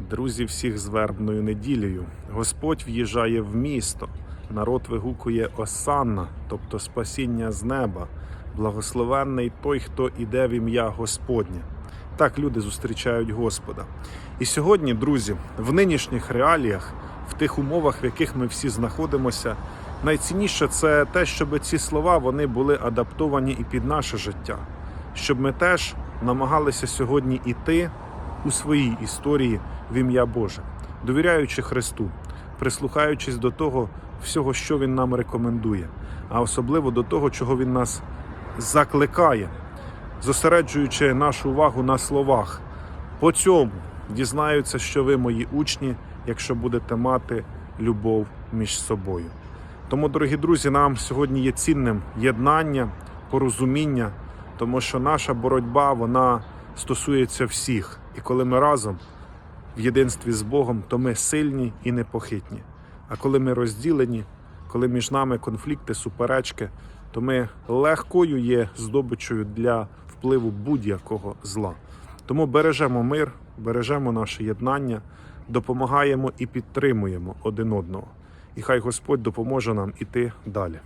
Друзі, всіх з вербною неділею. Господь в'їжджає в місто. Народ вигукує Осанна, тобто спасіння з неба. Благословенний той, хто іде в ім'я Господнє. Так люди зустрічають Господа. І сьогодні, друзі, в нинішніх реаліях, в тих умовах, в яких ми всі знаходимося, найцінніше це те, щоб ці слова вони були адаптовані і під наше життя, щоб ми теж намагалися сьогодні іти у своїй історії в ім'я Боже, довіряючи Христу, прислухаючись до того всього, що Він нам рекомендує, а особливо до того, чого Він нас закликає, зосереджуючи нашу увагу на словах. По цьому дізнаються, що ви мої учні, якщо будете мати любов між собою. Тому, дорогі друзі, нам сьогодні є цінним єднання, порозуміння, тому що наша боротьба вона стосується всіх. І коли ми разом в єдинстві з Богом, то ми сильні і непохитні. А коли ми розділені, коли між нами конфлікти, суперечки, то ми легкою є здобичою для впливу будь-якого зла. Тому бережемо мир, бережемо наше єднання, допомагаємо і підтримуємо один одного. І хай Господь допоможе нам іти далі.